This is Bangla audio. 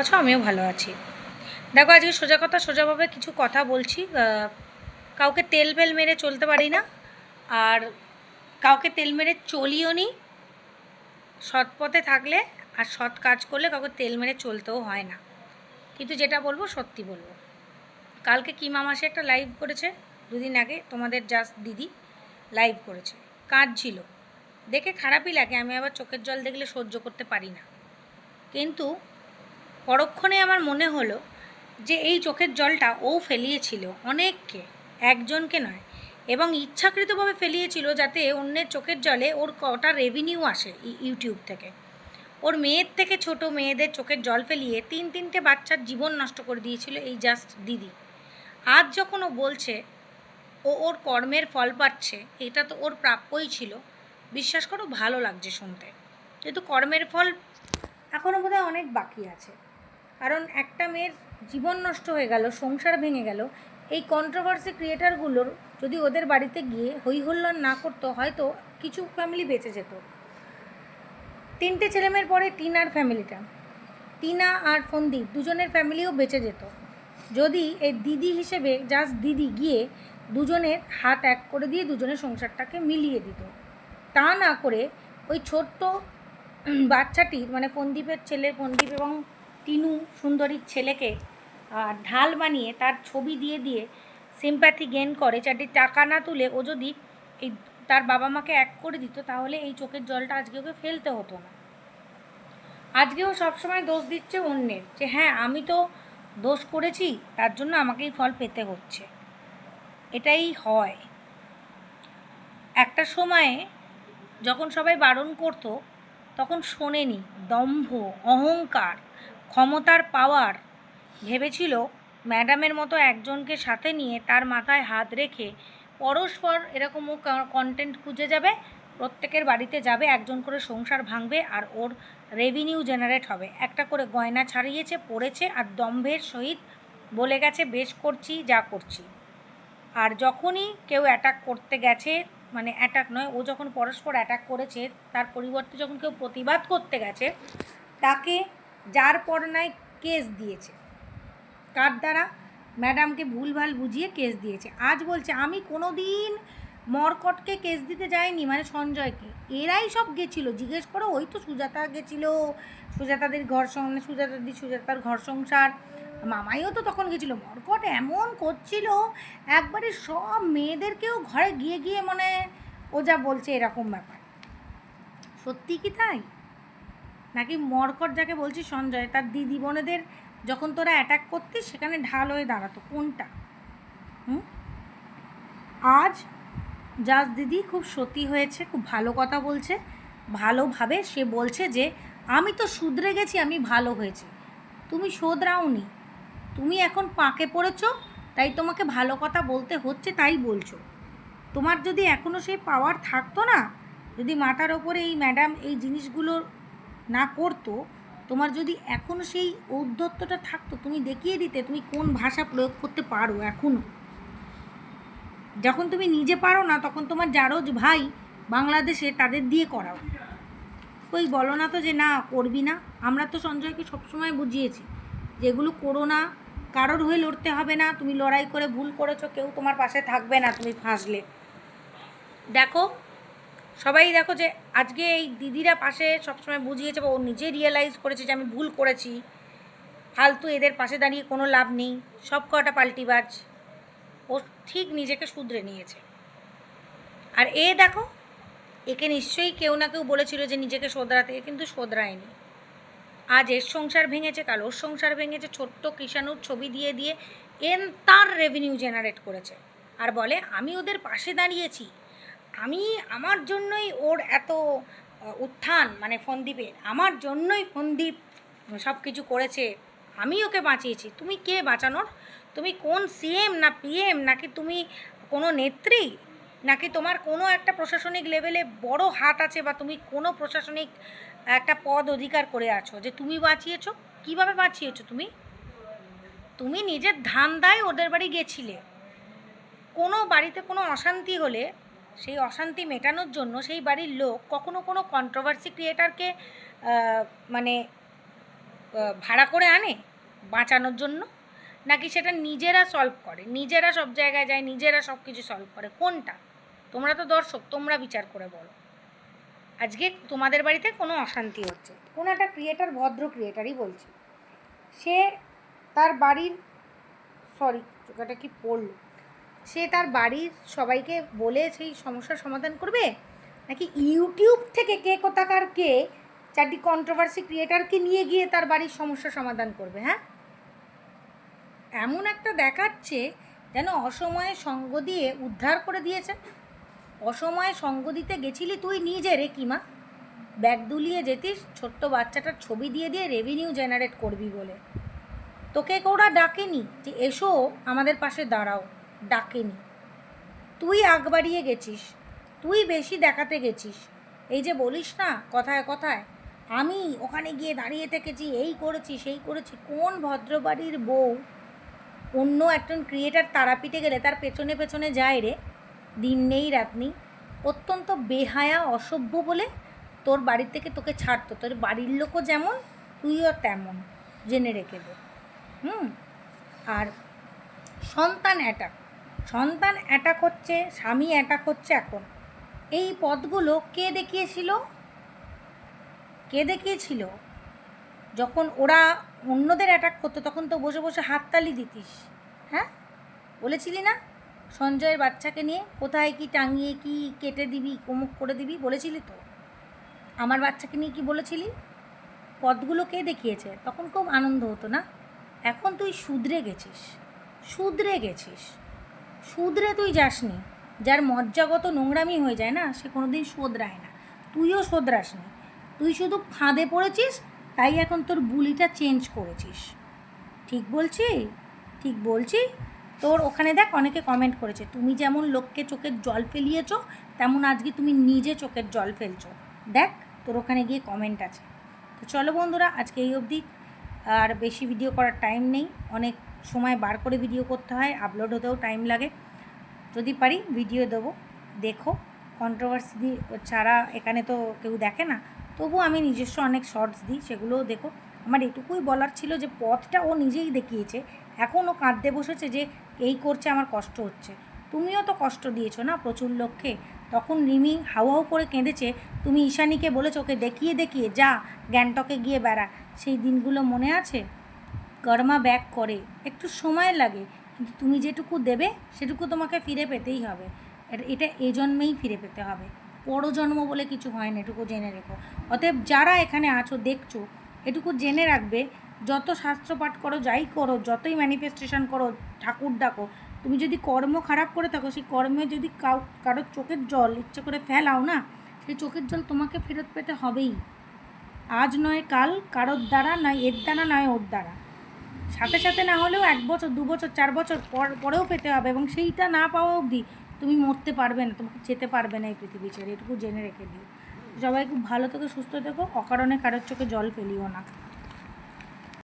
আছো আমিও ভালো আছি। দেখো আজকে সোজা কথা সোজাভাবে কিছু কথা বলছি। কাউকে তেল ফেল মেরে চলতে পারি না, আর কাউকে তেল মেরে চলিও নি। সৎ পথে থাকলে আর সৎ কাজ করলে কাউকে তেল মেরে চলতেও হয় না। কিন্তু যেটা বলব, সত্যি বলব। কালকে কি মামাসে একটা লাইভ করেছে, দুদিন আগে তোমাদের জাস্ট দিদি লাইভ করেছে। কাজ ছিল দেখে খারাপই লাগে, আমি আবার চোখের জল দেখলে সহ্য করতে পারি না। কিন্তু পরক্ষণে আমার মনে হলো যে এই চোখের জলটা ও ফেলিয়েছিল, অনেককে, একজনকে নয়, এবং ইচ্ছাকৃতভাবে ফেলিয়েছিল যাতে অন্যের চোখের জলে ওর কটা রেভিনিউ আসে ইউটিউব থেকে। ওর মেয়ের থেকে ছোট মেয়েদের চোখের জল ফেলিয়ে তিন তিনটে বাচ্চার জীবন নষ্ট করে দিয়েছিল এই জাস্ট দিদি। আজ যখন ও বলছে, ও ওর কর্মের ফল পাচ্ছে, এটা তো ওর প্রাপ্যই ছিল, বিশ্বাস করো ভালো লাগছে শুনতে। কিন্তু কর্মের ফল এখনও বোধহয় অনেক বাকি আছে। কারণ একটা মেয়ের জীবন নষ্ট হয়ে গেল সংসার ভেঙে গেল এই কন্ট্রোভার্সি ক্রিয়েটারগুলোর যদি ওদের বাড়িতে গিয়ে হই না করতো হয়তো কিছু ফ্যামিলি বেঁচে যেত। তিনটে ছেলেমেয়ের পরে টিনার ফ্যামিলিটা টিনা আর ফন্দীপ দুজনের ফ্যামিলিও বেঁচে যেত। যদি এই দিদি হিসেবে জাস্ট দিদি গিয়ে দুজনের হাত এক করে দিয়ে দুজনের সংসারটাকে মিলিয়ে দিত। তা না করে ওই ছোট্ট উম, বাচ্চাটির মানে ফন্দীপের ছেলে ফন্দীপ এবং টিনু সুন্দরীর ছেলেকে ঢাল বানিয়ে তার ছবি দিয়ে দিয়ে সিম্প্যাথি গেন করে। চারটি টাকা না তুলে ও যদি এই তার বাবা মাকে এক করে দিত, তাহলে এই চোখের জলটা আজকে ওকে ফেলতে হতো না। আজকেও সবসময় দোষ দিচ্ছে অন্যের, যে হ্যাঁ আমি তো দোষ করেছি, তার জন্য আমাকেই ফল পেতে হচ্ছে। এটাই হয়। একটা সময়ে যখন সবাই বারণ করতো, তখন শোনেনি, দম্ভ, অহংকার ক্ষমতার পাওয়ার ভেবেছিল ম্যাডামের মতো একজনকে সাথে নিয়ে তার মাথায় হাত রেখে পরস্পর এরকমও কন্টেন্ট খুঁজে যাবে, প্রত্যেকের বাড়িতে যাবে, একজন করে সংসার ভাঙবে আর ওর রেভিনিউ জেনারেট হবে। একটা করে গয়না ছাড়িয়েছে, পড়েছে আর দম্ভের সহিত বলে গেছে, বেশ করছি, যা করছি। আর যখনই কেউ অ্যাটাক করতে গেছে মানে অ্যাটাক নয়, ও যখন পরস্পর অ্যাটাক করেছে, তার পরিবর্তে যখন কেউ প্রতিবাদ করতে গেছে, তাকে যার পর নাই কেস দিয়েছে। কার দ্বারা? ম্যাডামকে ভুলভাল বুঝিয়ে কেস দিয়েছে। আজ বলছে, আমি কোনো দিন মরকটকে কেস দিতে যাইনি। মানে সঞ্জয়কে। এরাই সব গেছিল। জিজ্ঞেস করো, ওই তো সুজাতা গেছিল। সুজাতাদের ঘর মানে সুজাতাদি সুজাতার ঘর সংসার। মামাইও তো তখন গেছিল। মরকট এমন করছিল, একবারে সব মেয়েদেরকেও ঘরে গিয়ে গিয়ে মানে ও যা বলছে এরকম ব্যাপার। সত্যি কি তাই? নাকি মরকট যাকে বলছি, সঞ্জয়, তার দিদি বোনেদের যখন তোরা অ্যাটাক করতিস, সেখানে ঢাল হয়ে দাঁড়াতো। কোনটা? হুম? আজ জাজ দিদি খুব সতী হয়েছে, খুব ভালো কথা বলছে। ভালোভাবে সে বলছে যে, আমি তো শুধরে গেছি, আমি ভালো হয়েছে। তুমি শোধরাওনি। তুমি এখন পাঁকে পড়েছো, তাই তোমাকে ভালো কথা বলতে হচ্ছে, তাই বলছো। তোমার যদি এখনও সেই পাওয়ার থাকতো না, যদি মাথার ওপরে এই ম্যাডাম এই জিনিসগুলো না করতো, তোমার যদি এখনও সেই ঔদ্ধত্যটা থাকতো, তুমি দেখিয়ে দিতে তুমি কোন ভাষা প্রয়োগ করতে পারো এখনও যখন তুমি নিজে পারো না, তখন তোমার জারজ ভাই বাংলাদেশে তাদের দিয়ে করাও। ওই বলো না তো যে না, করবি না। আমরা তো সঞ্জয়কে সবসময় বুঝিয়েছি, যেগুলো করো না, কারোর হয়ে লড়তে হবে না, তুমি লড়াই করে ভুল করেছ, কেউ তোমার পাশে থাকবে না তুমি ফাঁসলে। দেখো সবাই দেখো যে আজকে এই দিদিরা পাশে সবসময় বুঝিয়েছে বা ও নিজে রিয়েলাইজ করেছে যে আমি ভুল করেছি। ফালতু এদের পাশে দাঁড়িয়ে কোনো লাভ নেই। সব কটা পাল্টিবাজ। ও ঠিক নিজেকে শুধরে নিয়েছে। আর এ দেখো, একে নিশ্চয়ই কেউ না কেউ বলেছিল যে নিজেকে শোধরাতে। কিন্তু শোধরায়নি। আজ এর সংসার ভেঙেছে, কাল ওর সংসার ভেঙেছে। ছোট্ট কৃষাণুর ছবি দিয়ে দিয়ে এন তার রেভিনিউ জেনারেট করেছে। আর বলে, আমি ওদের পাশে দাঁড়িয়েছি। আমি আমার জন্যই ওর এত উত্থান মানে ফন্দীপের, আমার জন্যই ফন্দীপ সব কিছু করেছে, আমি ওকে বাঁচিয়েছি। তুমি কে বাঁচানোর? তুমি কোন সিএম না পিএম নাকি তুমি কোনো নেত্রী? নাকি তোমার কোনো একটা প্রশাসনিক লেভেলে বড় হাত আছে বা তুমি কোনো প্রশাসনিক একটা পদ অধিকার করে আছো যে তুমি বাঁচিয়েছো? কীভাবে বাঁচিয়েছো তুমি? তুমি নিজের ধান্দায় ওদের বাড়ি গেছিলে। কোনো বাড়িতে কোনো অশান্তি হলে সেই অশান্তি মেটানোর জন্য সেই বাড়ির লোক কখনো কোনো কন্ট্রোভার্সি ক্রিয়েটারকে মানে ভাড়া করে আনে বাঁচানোর জন্য? নাকি সেটা নিজেরা সলভ করে? নিজেরা সব জায়গায় যায়, নিজেরা সব কিছু সলভ করে। কোনটা? তোমরা তো দর্শক, তোমরা বিচার করে বলো। আজকে তোমাদের বাড়িতে কোনো অশান্তি হচ্ছে। কোনো একটা ক্রিয়েটার ভদ্র ক্রিয়েটারই বলছে। সে তার বাড়ির সরি চোখাটা কি পড়ল? সে তার বাড়ির সবাইকে বলে সেই সমস্যার সমাধান করবে? নাকি ইউটিউব থেকে কে কোথাকার কে, চারটি কন্ট্রোভার্সি ক্রিয়েটারকে নিয়ে গিয়ে তার বাড়ির সমস্যা সমাধান করবে হ্যাঁ? এমন একটা দেখাচ্ছে যেন অসময়ে সঙ্গ দিয়ে উদ্ধার করে দিয়েছে। অসময়ে সঙ্গ দিতে গেছিলি তুই নিজে রে কিমা ব্যাগ দুলিয়ে যেতিস, ছোট্ট বাচ্চাটার ছবি দিয়ে দিয়ে রেভিনিউ জেনারেট করবি বলে। তোকে ওরা ডাকেনি যে এসো আমাদের পাশে দাঁড়াও। ডাকেনি। তুই আগ বাড়িয়ে গেছিস, তুই বেশি দেখাতে গেছিস। এই যে বলিস না, কথায় কথায়, আমি ওখানে গিয়ে দাঁড়িয়ে থেকেছি, এই করেছি, সেই করেছি, কোন ভদ্রবাড়ির বউ? অন্য একজন ক্রিয়েটার তারাপীঠে গেলে তার পেছনে পেছনে যায় রে। দিন নেই, রাত নেই। অত্যন্ত বেহায়া, অসভ্য বলে তোর বাড়ির থেকে তোকে ছাড়তো। তোর বাড়ির লোকও যেমন, তুইও তেমন। জেনে রেখে দে। হুম? আর সন্তান অ্যাটাক সন্তান অ্যাটাক হচ্ছে, স্বামী অ্যাটাক হচ্ছে এখন। এই পদগুলো কে দেখিয়েছিল? কে দেখিয়েছিল? যখন ওরা অন্যদের অ্যাটাক করতো, তখন তো বসে বসে হাততালি দিতিস হ্যাঁ? বলেছিলি না? সঞ্জয়ের বাচ্চাকে নিয়ে কোথায় কি টাঙিয়ে কি কেটে দিবি, কোমুক করে দিবি বলেছিলি তো? আমার বাচ্চাকে নিয়ে কি বলেছিলি? পদগুলো কে দেখিয়েছে? তখন খুব আনন্দ হতো না? এখন তুই শুধরে গেছিস শুধরে গেছিস। শুধরে তুই যাসনি। যার মজ্জাগত নোংরামি হয়ে যায় না, সে কোনো দিন শোধরায় না। তুইও শোধরাসনি। তুই শুধু ফাঁদে পড়েছিস, তাই এখন তোর বুলিটা চেঞ্জ করেছিস। ঠিক বলছি? ঠিক বলছি? তোর ওখানে দেখ, অনেকে কমেন্ট করেছে, তুমি যেমন লোককে চোখের জল ফেলিয়েছ, তেমন আজকে তুমি নিজে চোখের জল ফেলছো। দেখ, তোর ওখানে গিয়ে কমেন্ট আছে। তো চলো বন্ধুরা, আজকে এই অবধি। আর বেশি ভিডিও করার টাইম নেই। অনেক সময় বার করে ভিডিও করতে হয় আপলোড হতেও টাইম লাগে। যদি পারি ভিডিও দেবো, দেখো। কন্ট্রোভার্সি ছাড়া এখানে তো কেউ দেখে না। তবু আমি নিজস্ব অনেক শর্টস দিই, সেগুলোও দেখো। আমার এটুকুই বলার ছিল যে পথটা ও নিজেই দেখিয়েছে। এখন ও কাঁদতে বসেছে যে এই করছে, আমার কষ্ট হচ্ছে। তুমিও তো কষ্ট দিয়েছ না প্রচুর লক্ষ্যে? তখন রিমি হাউ করে কেঁদেছে, তুমি ঈশানীকে বলেছ ওকে দেখিয়ে দেখিয়ে যা, গ্যাংটকে গিয়ে বেড়া। সেই দিনগুলো মনে আছে? কর্মা ব্যাক করে। একটু সময় লাগে, কিন্তু তুমি যেটুকু দেবে, সেটুকু তোমাকে ফিরে পেতেই হবে। এটা- এ জন্মেই ফিরে পেতে হবে। পরজন্ম বলে কিছু হয় না, এটুকু জেনে রেখো। অতএব যারা এখানে আছো, দেখছ, এটুকু জেনে রাখবে, যত শাস্ত্র পাঠ করো, যাই করো, যতই ম্যানিফেস্টেশন করো, ঠাকুর ডাকো, তুমি যদি কর্ম খারাপ করে থাকো, সেই কর্মে যদি কাউ কারোর চোখের জল, ইচ্ছে করে ফেলাও না, সেই চোখের জল তোমাকে ফেরত পেতে হবেই। আজ নয় কাল, কারোর দ্বারা নয়, এর দ্বারা নয়, ওর দ্বারা। সাথে সাথে না হলেও এক বছর, দু বছর, চার বছর পর, পরেও পেতে হবে এবং সেইটা না পাওয়া অবধি তুমি মরতে পারবে না তোমাকে যেতে পারবে না এই পৃথিবী ছেড়ে। এটুকু জেনে রেখে দিও। সবাই খুব ভালো থেকো, সুস্থ থেকো। অকারণে কারোর চোখে জল ফেলিও না।